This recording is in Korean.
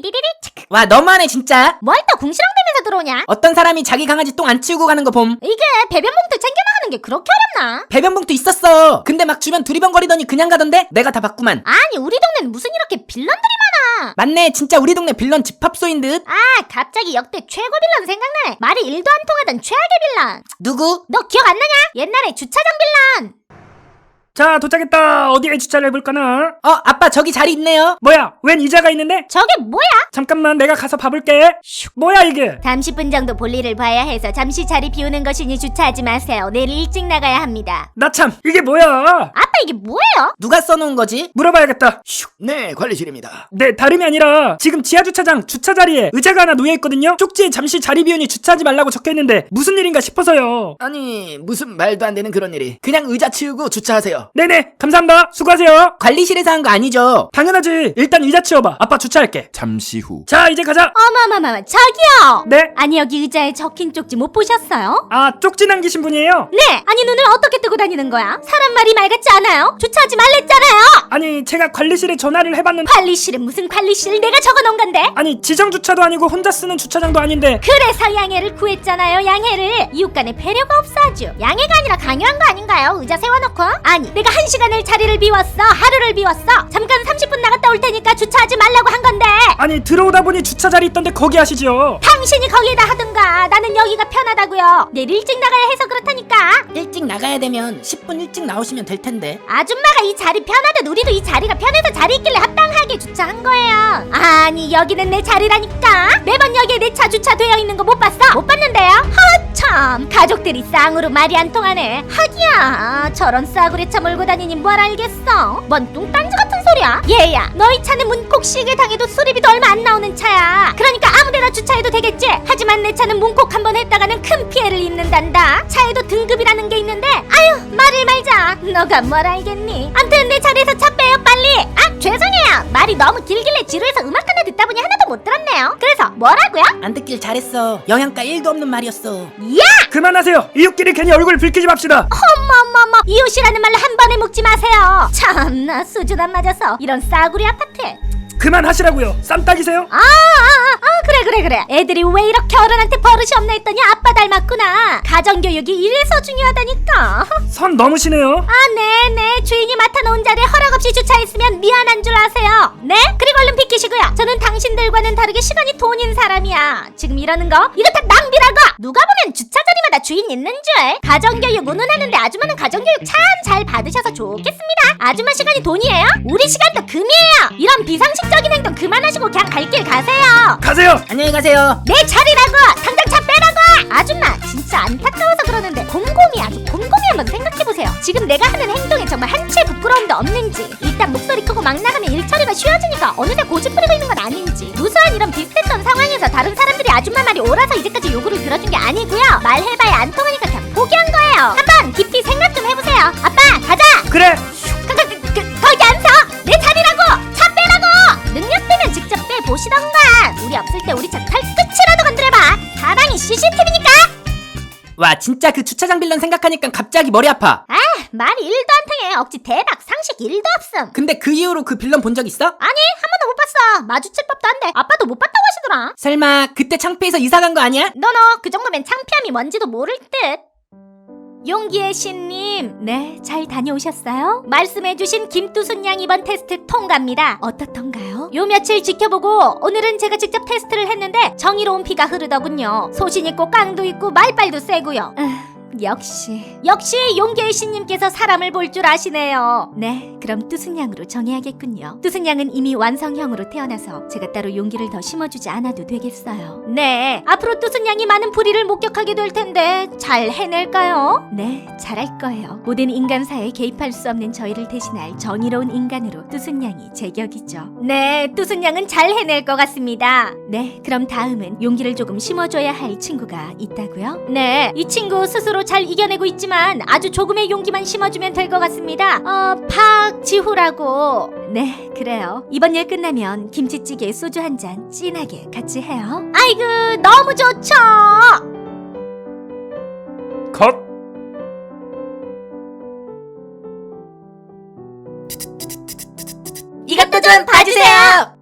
띠리리리 체크. 와 너무하네 진짜 뭘 또 궁시렁대면서 들어오냐? 어떤 사람이 자기 강아지 똥 안 치우고 가는 거 봄 이게 배변 봉투 챙겨 나가는 게 그렇게 어렵나? 배변 봉투 있었어 근데 막 주변 두리번거리더니 그냥 가던데 내가 다 봤구만 아니 우리 동네는 무슨 이렇게 빌런들이 많아? 맞네 진짜 우리 동네 빌런 집합소인 듯 아 갑자기 역대 최고 빌런 생각나네. 말이 일도 안 통하던 최악의 빌런. 누구? 너 기억 안 나냐? 옛날에 주차장 빌런. 자 도착했다. 어디에 주차를 해볼까나? 어 아빠 저기 자리 있네요. 뭐야? 웬 의자가 있는데? 저게 뭐야? 잠깐만 내가 가서 봐볼게. 뭐야 이게? 30분 정도 볼일을 봐야 해서 잠시 자리 비우는 것이니 주차하지 마세요. 내일 일찍 나가야 합니다. 나 참 이게 뭐야? 아빠 이게 뭐예요? 누가 써놓은 거지? 물어봐야겠다 네, 관리실입니다. 네 다름이 아니라 지금 지하 주차장 주차 자리에 의자가 하나 놓여 있거든요 쪽지에 잠시 자리 비우니 주차하지 말라고 적혀 있는데 무슨 일인가 싶어서요 아니, 무슨 말도 안 되는 그런 일이. 그냥 의자 치우고 주차하세요. 네네 감사합니다 수고하세요 관리실에서 한 거 아니죠? 당연하지 일단 의자 치워봐 아빠 주차할게 잠시 후. 자 이제 가자 어머머머머 저기요. 네? 아니 여기 의자에 적힌 쪽지 못 보셨어요? 아 쪽지 남기신 분이에요? 네. 아니 눈을 어떻게 뜨고 다니는 거야? 사람 말이 말 같지 않아 요? 주차하지 말랬잖아요. 아니 제가 관리실에 전화를 해봤는데 관리실은 무슨 관리실? 내가 적어놓은 건데. 아니 지정 주차도 아니고 혼자 쓰는 주차장도 아닌데 그래서 양해를 구했잖아요. 양해를. 이웃 간에 배려가 없어 아주. 양해가 아니라 강요한 거 아닌가요? 의자 세워놓고. 아니 내가 한 시간을 자리를 비웠어. 하루를 비웠어. 잠깐 30분 나갔다 올 테니까 주차하지 말라고 한 건데. 아니 들어오다 보니 주차 자리 있던데 거기 하시죠 당신이 거기에다 하든가. 나는 하다고요. 내일 일찍 나가야 해서 그렇다니까. 일찍 나가야 되면 10분 일찍 나오시면 될 텐데 아줌마가 이 자리 편하듯 우리도 이 자리가 편해서 자리 있길래 합당하게 주차한 거예요. 아니 여기는 내 자리라니까. 매번 여기에 내 차 주차되어 있는 거 못 봤어? 못 봤는데요. 허참 가족들이 쌍으로 말이 안 통하네. 하기야 저런 싸구려 차 몰고 다니니 뭘 알겠어? 뭔 뚱딴지 같은 소리야? 얘야 너희 차는 문콕 시계 당해도 수리비도 얼마 안 나오는 차야. 그러니까 아무데나 주차해도 되겠지. 하지만 내 차는 문콕 한 번 했다가는 큰 피해를 입는단다. 차에도 등급이라는 게 있는데 아유 말을 말자. 너가 뭘 알겠니? 암튼 내 차례에서 차 빼요 빨리. 아 죄송해요. 말이 너무 길길래 지루해서 음악 하나 듣다 보니 하나도 못 들었네요. 그래서 뭐라고요? 안 듣길 잘했어 영양가 1도 없는 말이었어 야! 그만하세요 이웃끼리 괜히 얼굴 붉히지 맙시다 어머머머 이웃이라는 말로 한 번에 묵지 마세요. 참나 수준 안 맞아서 이런 싸구려 아파트에. 그만하시라고요 쌈딱이세요? 아, 아, 아, 아, 그래, 그래, 그래. 애들이 왜 이렇게 어른한테 버릇이 없나 했더니 아빠 닮았구나. 가정교육이 이래서 중요하다니까. 선 넘으시네요 아, 네, 네. 주인이 맡아놓은 자리에 허락 없이 주차했으면 미안한 줄 아세요. 네? 그리고 얼른 비키시고요. 저는 당신들과는 다르게 시간이 돈인 사람이야. 지금 이러는 거? 이거 다 낭비라고! 누가 주인 있는 줄. 가정교육 운운하는데 아줌마는 가정교육 참 잘 받으셔서 좋겠습니다. 아줌마 시간이 돈이에요? 우리 시간도 금이에요. 이런 비상식적인 행동 그만하시고 그냥 갈 길 가세요. 가세요 안녕히 가세요 내 자리라고! 당장 차 빼라고! 아줌마 진짜 안타까워서 그러는데 곰곰이 아주 곰곰이 한번 생각해보세요 지금 내가 하는 행동에 정말 한치의 부끄러움도 없는지 일단 목소리 크고 막 나가면 일처리가 쉬워지니까 어느새 고집 부리고 있는 건 아닌지 무수한 이런 비슷했던 상 황에서 다른 사람들이 아줌마 말이 옳아서 이제까지 요구를 들어준 게 아니고요. 말해봐야 안 통하니까 그냥 포기한 거예요. 한번 깊이 생각 좀 해보세요. 아빠 가자! 그래 와 진짜 그 주차장 빌런 생각하니까 갑자기 머리 아파 아, 말이 일도 안 통해. 억지 대박, 상식 일도 없음. 근데 그 이후로 그 빌런 본 적 있어? 아니, 한 번도 못 봤어. 마주칠 법도 안 돼. 아빠도 못 봤다고 하시더라. 설마 그때 창피해서 이사 간 거 아니야? 너너 그 정도면 창피함이 뭔지도 모를 듯. 용기의 신님, 네, 잘 다녀오셨어요? 말씀해주신 김두순 양 이번 테스트 통과입니다. 어떻던가요? 요 며칠 지켜보고 오늘은 제가 직접 테스트를 했는데 정의로운 피가 흐르더군요. 소신 있고 깡도 있고 말빨도 세고요. 역시 역시 용계의 신님께서 사람을 볼 줄 아시네요. 네, 그럼 뚜순양으로 정해야겠군요. 뚜순양은 이미 완성형으로 태어나서 제가 따로 용기를 더 심어주지 않아도 되겠어요. 네, 앞으로 뚜순양이 많은 불의를 목격하게 될 텐데 잘 해낼까요? 네, 잘할 거예요. 모든 인간사에 개입할 수 없는 저희를 대신할 정의로운 인간으로 뚜순양이 제격이죠. 네, 뚜순양은 잘 해낼 것 같습니다. 네, 그럼 다음은 용기를 조금 심어줘야 할 친구가 있다고요? 네, 이 친구 스스로 잘 이겨내고 있지만 아주 조금의 용기만 심어주면 될 것 같습니다. 어, 박지후라고. 네, 그래요. 이번 일 끝나면 김치찌개 소주 한 잔 진하게 같이 해요. 아이고, 너무 좋죠. 컷 이것도 좀 봐주세요